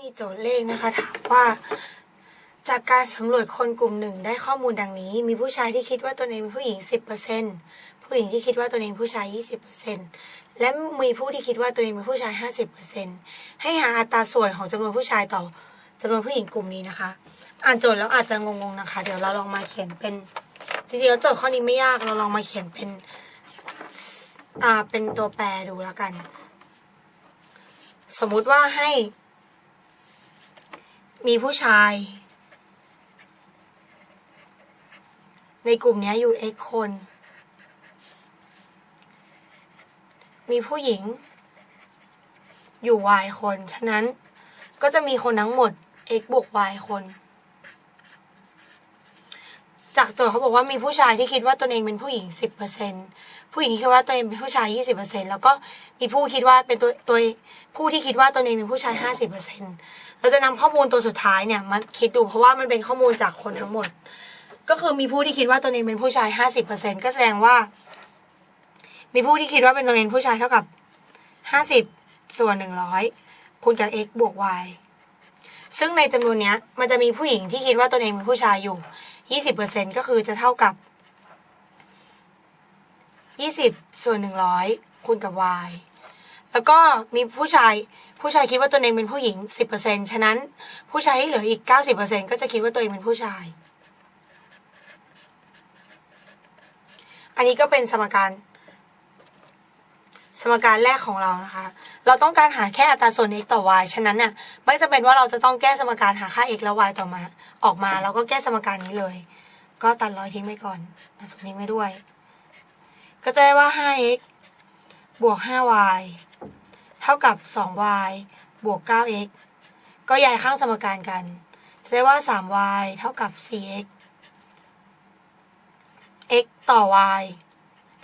มีโจทย์เลขนะคะถามว่า จากการสำรวจคนกลุ่มหนึ่งได้ข้อมูลดังนี้ มีผู้ชายที่คิดว่าตนเองเป็นผู้หญิง 10%ผู้หญิงที่คิดว่าตนเองผู้ชาย 20%และมีผู้ที่คิดว่าตนเองเป็นผู้ชาย 50%ให้หาอัตราส่วนของจำนวนผู้ชายต่อจำนวนผู้หญิงกลุ่มนี้นะคะ อ่านโจทย์แล้วอาจจะงงๆนะคะ เดี๋ยวเราลองมาเขียนเป็นจริงๆแล้วโจทย์ข้อนี้ไม่ยากเราลองมาเขียนเป็นอ่าเป็นตัวแปรดูแล้วกัน สมมุติว่าให้ มีผู้ชาย ในกลุ่มนี้อยู่ x คน มีผู้หญิง อยู่ y คน ฉะนั้นก็จะมีคนทั้งหมด x บวก y คน จากโจทย์เขาบอกว่ามีผู้ชายที่คิดว่าตนเองเป็นผู้หญิง 10%ผู้หญิงที่คิดว่าตนเองเป็นผู้ชาย 20%แล้วก็มีผู้คิดว่าเป็นตัวตัวผู้ที่คิดว่าตนเองเป็นผู้ชาย 50%เราจะนำข้อมูลตัวสุดท้ายเนี่ยมาคิดดูเพราะว่ามันเป็นข้อมูลจากคนทั้งหมด ก็คือมีผู้ที่คิดว่าตนเองเป็นผู้ชาย 50%ก็แสดงว่า มีผู้ที่คิดว่าเป็นตนเองผู้ชายเท่ากับ 50 ส่วน 100คูณกับ x บวก y ซึ่งในจำนวนเนี้ยมันจะมีผู้หญิงที่คิดว่าตนเองเป็นผู้ชายอยู่ ยี่สิบเปอร์เซ็นก็คือจะเท่ากับยี่สิบส่วนหนึ่งร้อยคูณกับ y แล้วก็มีผู้ชายผู้ชายคิดว่าตัวเองเป็นผู้หญิงสิบเปอร์เซ็นฉะนั้นผู้ชายที่เหลืออีกเก้าสิบเปอร์เซ็นก็จะคิดว่าตัวเองเป็นผู้ชาย อันนี้ก็เป็นสมการ มการแรกของเรานะคะ เราต้องการหาแค่อัตราส่วน x ต่อ y ฉะนั้นเนี่ยไม่จำเป็นว่าเราจะต้องแก้สมการหาค่า x และ y ต่อมา ออกมาแล้วก็แก้สมการนี้เลย ก็ตัดร้อยทิ้งไปก่อนตัดส่วนทิ้งไปด้วย ก็จะได้ว่า 5x บวก 5y เท่ากับ 2y บวก 9x ก็ย้ายข้างสมการกัน จะได้ว่า 3y เท่ากับ 4x x ต่อ y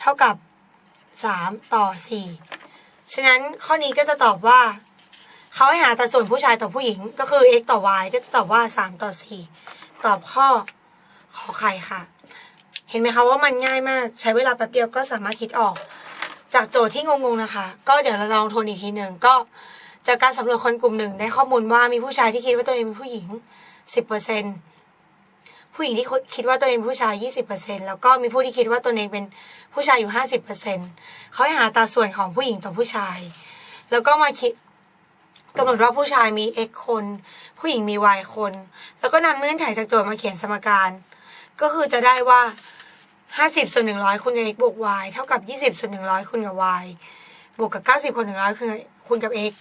เท่ากับ 3 ต่อ 4 ฉะนั้นข้อนี้ก็จะตอบว่า เขาให้หาอัตราส่วนผู้ชายต่อผู้หญิงก็คือ x ต่อ y ก็จะตอบว่า 3 ต่อ 4 ตอบข้อขอไข่ค่ะ เห็นไหมคะว่ามันง่ายมาก ใช้เวลาแป๊บเดียวก็สามารถคิดออก จากโจทย์ที่งงๆนะคะ ก็เดี๋ยวเราลองทวนอีกทีหนึ่งก็จากการสำรวจคนกลุ่มหนึ่งได้ข้อมูลว่ามีผู้ชายที่คิดว่าตัวเองเป็นผู้หญิง 10% ผู้หญิงที่คิดว่าตัวเองเป็นผู้ชาย 20%แล้วก็มีผู้ที่คิดว่าตัวเองเป็นผู้ชายอยู่ 50%เขาให้หาตาส่วนของผู้หญิงต่อผู้ชาย แล้วก็มาคิดกำหนดว่าผู้ชายมี x คน ผู้หญิงมี y คน แล้วก็นำเงื่อนไขจากโจทย์มาเขียนสมการ ก็คือจะได้ว่า 50ส่วน100คูณกับ x บวก y เท่ากับ 20ส่วน100คูณกับ y บวกกับ 90คูณ100คูณกับคูณกับ x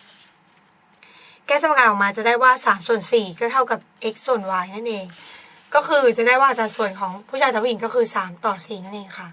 แก้สมการออกมาจะได้ว่า 3 ส่วน 4 ก็เท่ากับ x ส่วน y นั่นเอง ก็คือจะได้ว่าอัตราส่วนของผู้ชายต่อผู้หญิงก็คือ 3 ต่อ 4 นั่นเองค่ะ